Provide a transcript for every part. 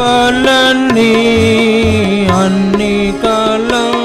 కృపలన్నీ అన్ని కాలం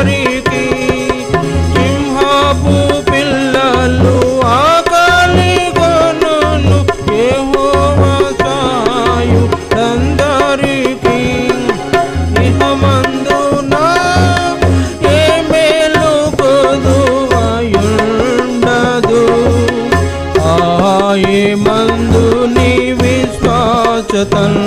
వారికి సింహపు పిల్లలు ఆకలి కొను ఏహోవసాయు అందరికి ఇహమందున ఏ మేలు కొదువయుండదు. విశ్వాసతను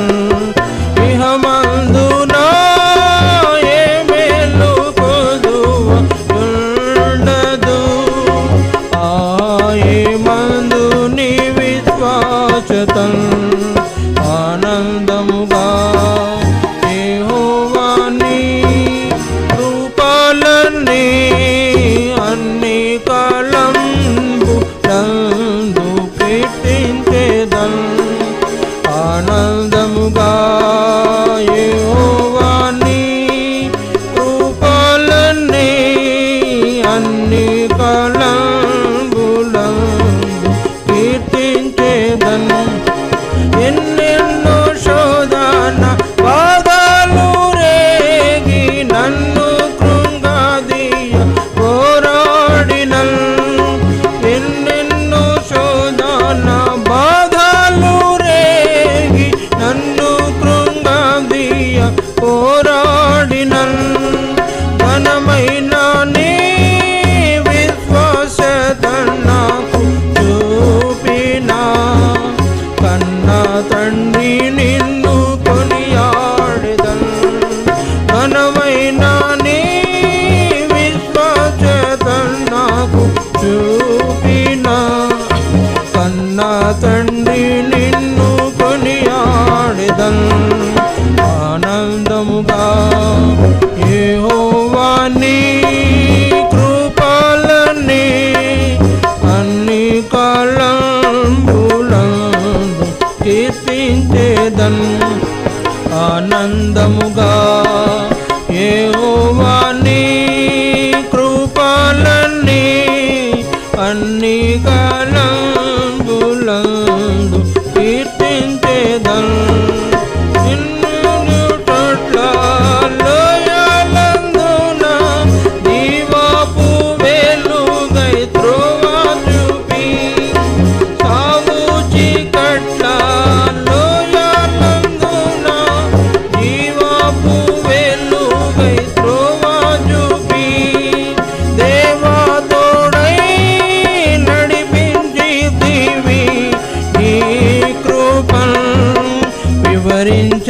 తండ్రి నిన్ను ఆడదం ఆనందముగా ఏహోవాని కృపాలని అన్ని కాలంబులం కీర్తించేదన్. ఆనందముగా தேதல்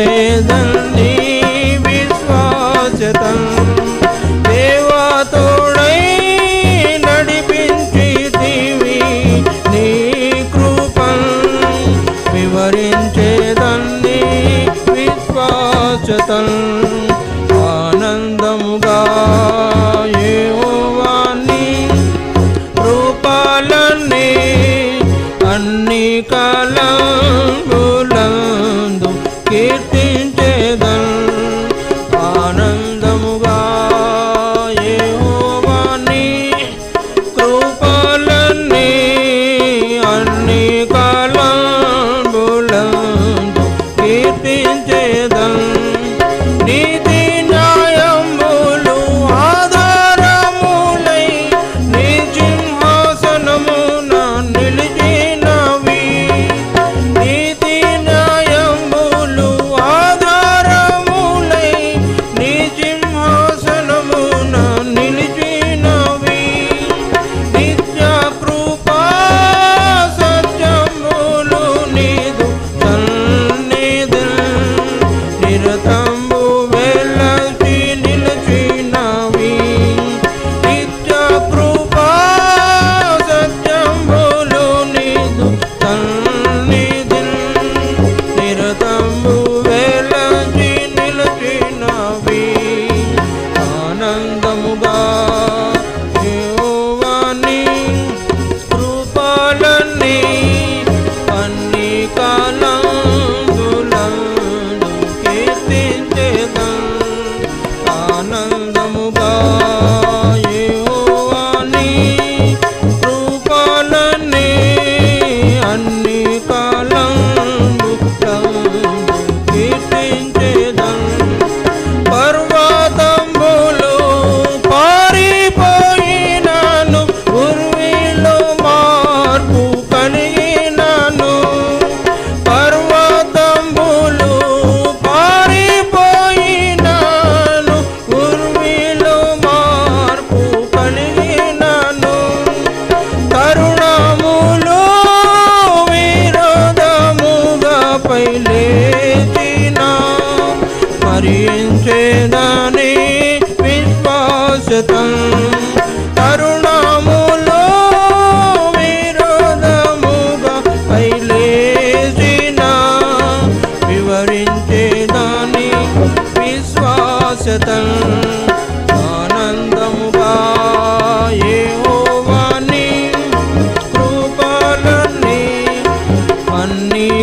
చేదండి విశ్వాసతం. దేవా తోడై నడిపించితివి నీ కృపం. వివరించేదండి విశ్వాసతం. ఆనందముగా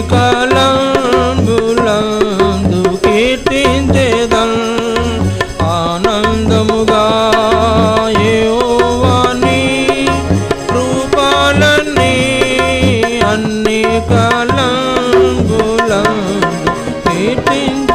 kalam bulan du kirtindedan ఆనందముగా Yuvavani రూపాలన్నీ అన్ని కాలం గులం కీర్తించ